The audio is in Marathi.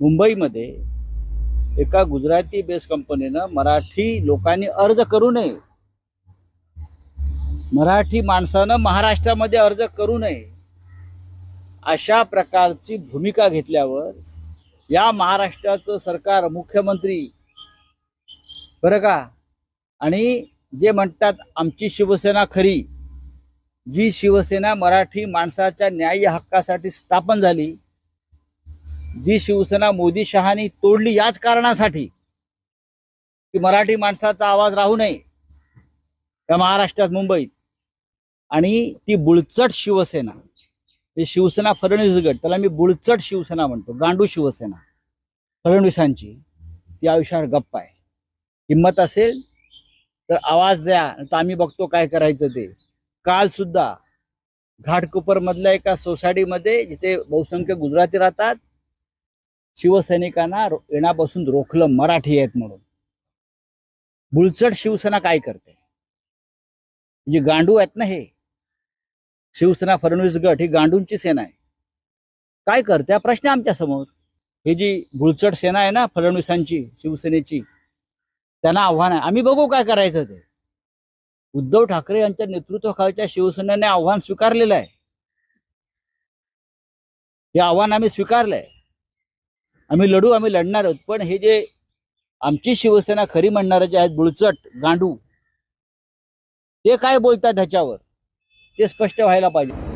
मुंबईमध्ये एका गुजराती बेस कंपनीनं मराठी लोकांनी अर्ज करू नये. मराठी माणसानं महाराष्ट्रामध्ये अर्ज करू नये. अशा प्रकारची भूमिका घेतल्यावर या महाराष्ट्राचं सरकार मुख्यमंत्री बरं का? आणि जे म्हणतात आमची शिवसेना खरी जी शिवसेना मराठी माणसाच्या न्याय्य हक्कासाठी स्थापन झाली जी शिवसेना मोदी शहानी तोडली याच कारणासाठी की मराठी माणसाचा आवाज राहू नये त्या महाराष्ट्रात मुंबईत. आणि ती बुळचट शिवसेना म्हणजे शिवसेना फडणवीस गट त्याला मी बुळचट शिवसेना म्हणतो गांडू शिवसेना फडणवीसांची ती आयुष्यावर गप्प आहे. हिंमत असेल तर आवाज द्या तर आम्ही बघतो काय करायचं ते. काल सुद्धा घाटकोपर मधल्या एका सोसायटीमध्ये जिथे बहुसंख्य गुजराती राहतात शिवसैनिकांना येण्यापासून रोखलं मराठी आहेत म्हणून. बुलचट शिवसेना काय करते? जे गांडू आहेत ना हे शिवसेना फडणवीस गट ही गांडूंची सेना आहे. काय करते? हा प्रश्न आमच्यासमोर. ही जी बुलचट सेना आहे ना फडणवीसांची शिवसेनेची त्यांना आव्हान आहे. आम्ही बघू काय करायचं ते. उद्धव ठाकरे यांच्या नेतृत्वाखालच्या शिवसेनेने आव्हान स्वीकारलेलं आहे. हे आव्हान आम्ही स्वीकारलंय. आम्ही लढू आम्ही लढणार आहोत. पण हे जे आमची शिवसेना खरी म्हणणारे जे आहेत बुळचट गांडू ते काय बोलतात ह्याच्यावर? ते स्पष्ट व्हायला पाहिजे.